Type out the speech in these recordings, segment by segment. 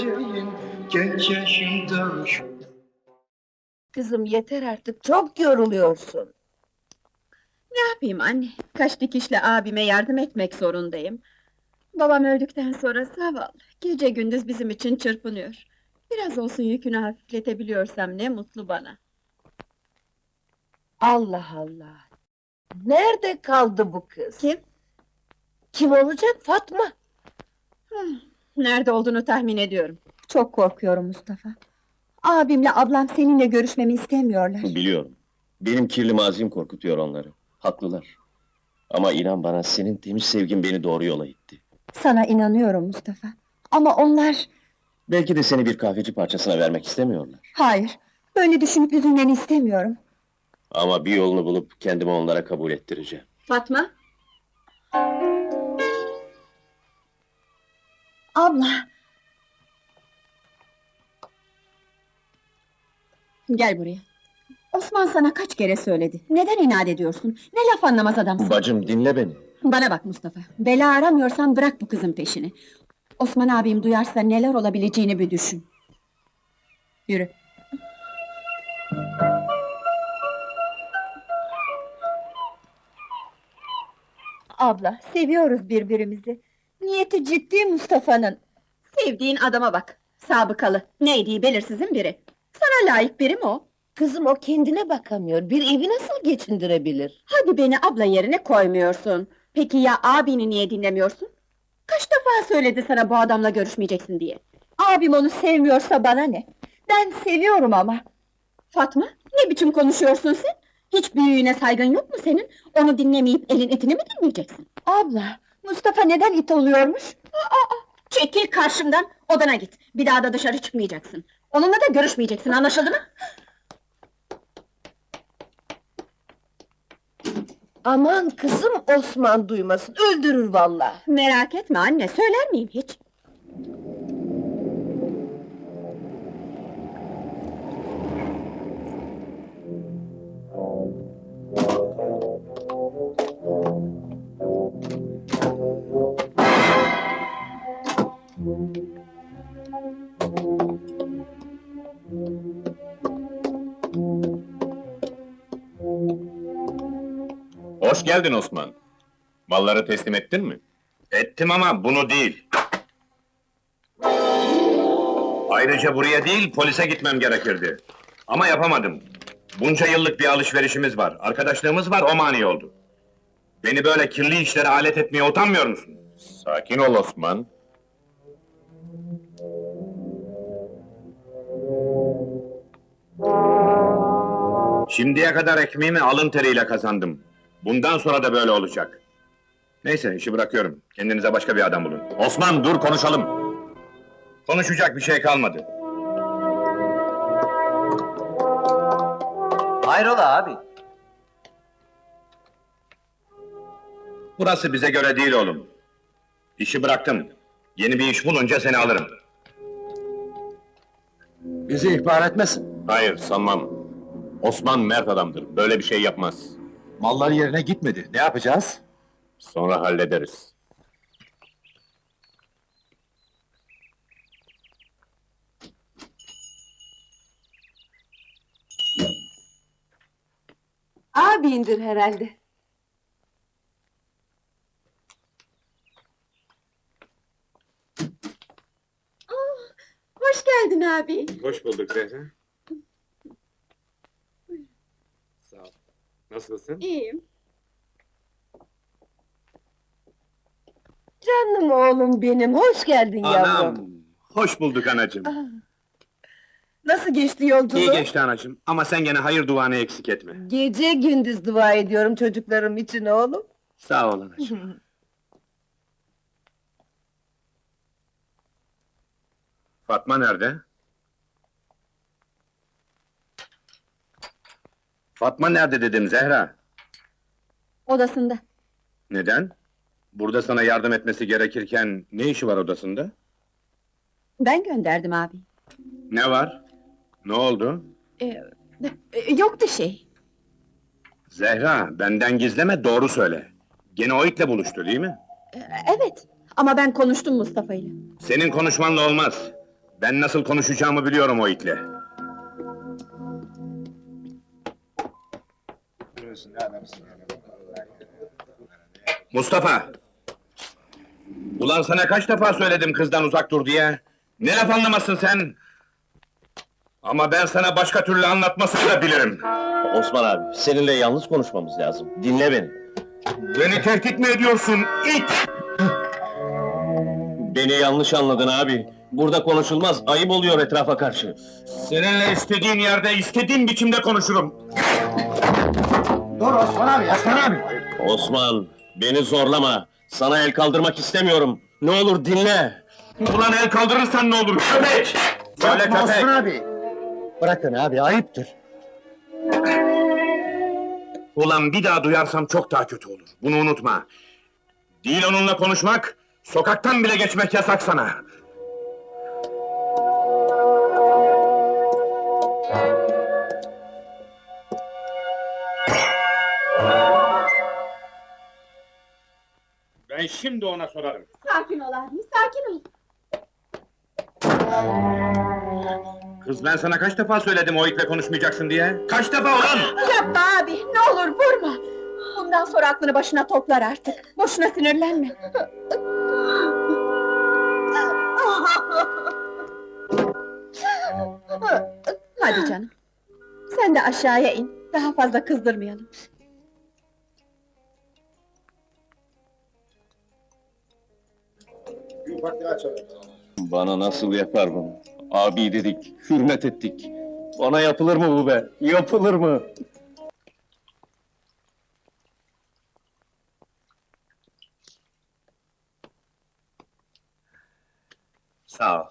geleceğin genç yaşında Kızım yeter artık, çok yoruluyorsun. Ne yapayım anne? Kaç dikişle abime yardım etmek zorundayım. Babam öldükten sonra zavallı, gece gündüz bizim için çırpınıyor. Biraz olsun yükünü hafifletebiliyorsam ne mutlu bana. Allah Allah! Nerede kaldı bu kız? Kim? Kim olacak Fatma? Nerede olduğunu tahmin ediyorum. Çok korkuyorum Mustafa. Abimle ablam seninle görüşmemi istemiyorlar. Biliyorum. Benim kirli mazim korkutuyor onları. Haklılar. Ama inan bana senin temiz sevgin beni doğru yola itti. Sana inanıyorum Mustafa. Ama onlar... Belki de seni bir kahveci parçasına vermek istemiyorlar. Hayır, böyle düşünüp üzülmeni istemiyorum. Ama bir yolunu bulup kendimi onlara kabul ettireceğim. Fatma? Abla! Gel buraya. Osman sana kaç kere söyledi. Neden inat ediyorsun? Ne laf anlamaz adamsın. Bacım dinle beni. Bana bak Mustafa. Bela aramıyorsan bırak bu kızın peşini. Osman abim duyarsa neler olabileceğini bir düşün. Yürü. Abla, seviyoruz birbirimizi. Niyeti ciddi Mustafa'nın. Sevdiğin adama bak. Sabıkalı, neydiği belirsizin biri. Sana layık biri mi o? Kızım o kendine bakamıyor, bir evi nasıl geçindirebilir? Hadi beni abla yerine koymuyorsun. Peki ya abini niye dinlemiyorsun? Kaç defa söyledi sana bu adamla görüşmeyeceksin diye? Abim onu sevmiyorsa bana ne? Ben seviyorum ama. Fatma, ne biçim konuşuyorsun sen? Hiç büyüğüne saygın yok mu senin? Onu dinlemeyip elin etini mi dinleyeceksin? Abla, Mustafa neden it oluyormuş? Aa, çekil karşımdan, odana git. Bir daha da dışarı çıkmayacaksın. Onunla da görüşmeyeceksin, anlaşıldı mı? Aman kızım Osman duymasın, öldürür vallahi. Merak etme anne, söyler miyim hiç? Hoş geldin Osman. Malları teslim ettin mi? Ettim ama bunu değil. Ayrıca buraya değil, polise gitmem gerekirdi. Ama yapamadım. Bunca yıllık bir alışverişimiz var, arkadaşlığımız var, o mani oldu. Beni böyle kirli işlere alet etmeye utanmıyor musun? Sakin ol Osman. Şimdiye kadar ekmeğimi alın teriyle kazandım. Bundan sonra da böyle olacak. Neyse, işi bırakıyorum. Kendinize başka bir adam bulun. Osman, dur konuşalım. Konuşacak bir şey kalmadı. Hayrola abi? Burası bize göre değil oğlum. İşi bıraktım. Yeni bir iş bulunca seni alırım. Bizi ihbar etmesin. Hayır, sanmam. Osman mert adamdır, böyle bir şey yapmaz. Mallar yerine gitmedi. Ne yapacağız? Sonra hallederiz. Abindir herhalde. Hoş geldin abi. Hoş bulduk Zehra. Sağ ol. Nasılsın? İyiyim. Canım oğlum benim, hoş geldin yavrum. Anam! Hoş bulduk anacığım. Nasıl geçti yolculuğun? İyi geçti anacığım ama sen gene hayır duanı eksik etme. Gece gündüz dua ediyorum çocuklarım için oğlum. Sağ ol anacığım. Fatma nerede? Fatma nerede dedim Zehra? Odasında. Neden? Burada sana yardım etmesi gerekirken ne işi var odasında? Ben gönderdim abi. Ne var? Ne oldu? Ee, e, yoktu şey. Zehra, benden gizleme, doğru söyle. Gene o itle buluştu değil mi? Ee, evet. Ama ben konuştum Mustafa ile. Senin konuşmanla olmaz. Ben nasıl konuşacağımı biliyorum o itle. Mustafa! Ulan sana kaç defa söyledim kızdan uzak dur diye? Ne laf anlamazsın sen? Ama ben sana başka türlü anlatmasını da bilirim. Osman abi, seninle yalnız konuşmamız lazım. Dinle beni. Beni tehdit mi ediyorsun, it? Beni yanlış anladın abi. Burada konuşulmaz, ayıp oluyor etrafa karşı. Seninle istediğin yerde, istediğin biçimde konuşurum. Dur Osman abi, Osman abi. Osman, beni zorlama. Sana el kaldırmak istemiyorum. Ne olur dinle. Ulan el kaldırırsan ne olur, köpek! Böyle Yapma köpek! Osman abi. Bırakın abi, ayıptır. Ulan bir daha duyarsam çok daha kötü olur. Bunu unutma. Değil onunla konuşmak, sokaktan bile geçmek yasak sana. Şimdi ona sorarım. Sakin ol abi, sakin ol. Kız ben sana kaç defa söyledim o itle konuşmayacaksın diye? Kaç defa ulan? Yapma abi, ne olur vurma! Bundan sonra aklını başına toplar artık. Boşuna sinirlenme. Hadi canım. Sen de aşağıya in. Daha fazla kızdırmayalım. Bana nasıl yapar bunu? Abi dedik, hürmet ettik. Bana yapılır mı bu be? Yapılır mı? Sağ ol.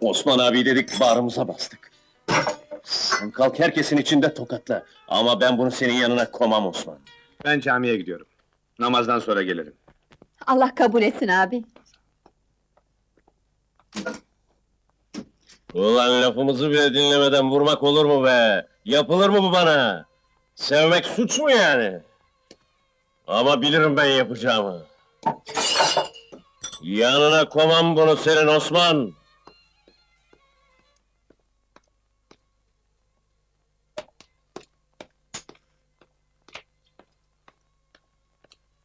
Osman abi dedik, bağrımıza bastık. Sen kalk herkesin içinde tokatla. Ama ben bunu senin yanına komam Osman. Ben camiye gidiyorum. Namazdan sonra gelirim. Allah kabul etsin abi. Ulan lafımızı bile dinlemeden vurmak olur mu be? Yapılır mı bu bana? Sevmek suç mu yani? Ama bilirim ben yapacağımı. Yanına komam bunu senin Osman.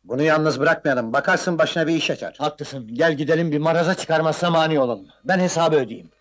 Bunu yalnız bırakmayalım, bakarsın başına bir iş açar. Haklısın, gel gidelim bir maraza çıkarmazsa mani olalım. Ben hesabı ödeyeyim.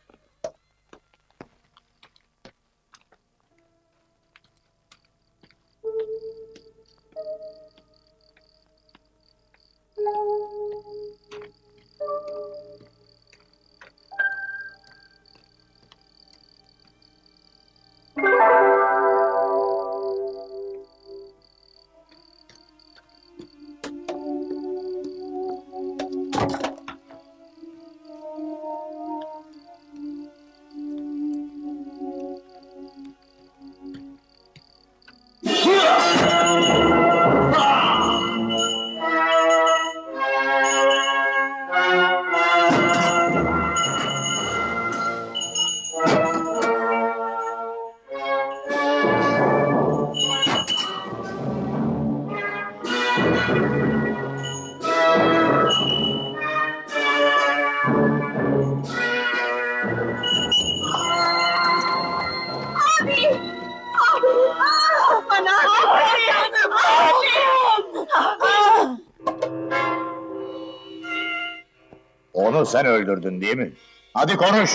Onu sen öldürdün değil mi? Hadi konuş!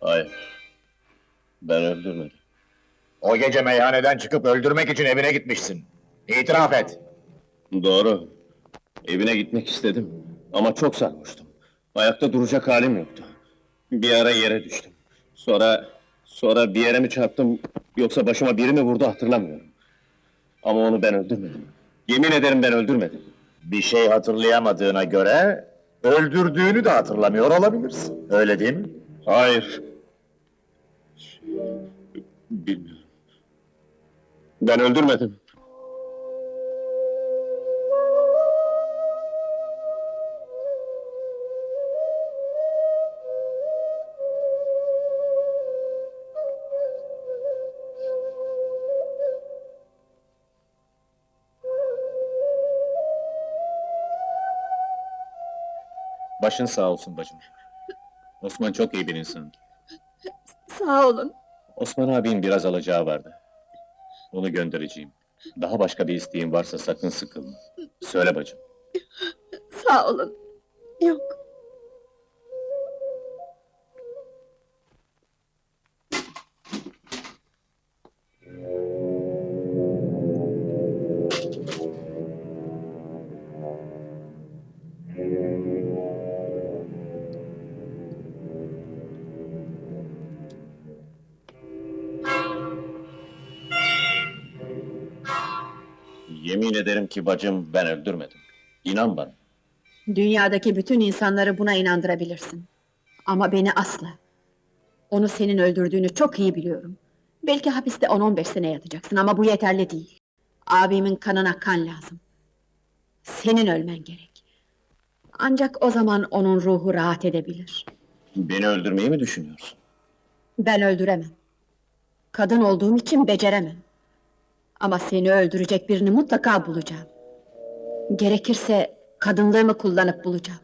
Hayır. Ben öldürmedim. O gece meyhaneden çıkıp öldürmek için evine gitmişsin. İtiraf et! Doğru. Evine gitmek istedim. Ama çok sarhoştum. Ayakta duracak halim yoktu. Bir ara yere düştüm. Sonra... Sonra bir yere mi çarptım, yoksa başıma biri mi vurdu hatırlamıyorum. Ama onu ben öldürmedim. Yemin ederim ben öldürmedim. Bir şey hatırlayamadığına göre... ...öldürdüğünü de hatırlamıyor olabilirsin. Öyle değil mi? Hayır. Bilmiyorum. Ben öldürmedim. Başın sağ olsun bacım. Osman çok iyi bir insan. Sağ olun. Osman abinin biraz alacağı vardı. Onu göndereceğim. Daha başka bir isteğin varsa sakın sıkılma. Söyle bacım. Sağ olun. Yok. Yemin ederim ki bacım ben öldürmedim. İnan bana. Dünyadaki bütün insanları buna inandırabilirsin. Ama beni asla. Onu senin öldürdüğünü çok iyi biliyorum. Belki hapiste 10-15 sene yatacaksın ama bu yeterli değil. Abimin kanına kan lazım. Senin ölmen gerek. Ancak o zaman onun ruhu rahat edebilir. Beni öldürmeyi mi düşünüyorsun? Ben öldüremem. Kadın olduğum için beceremem. Ama seni öldürecek birini mutlaka bulacağım. Gerekirse kadınlığımı kullanıp bulacağım.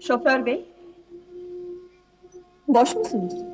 Şoför bey. В общем.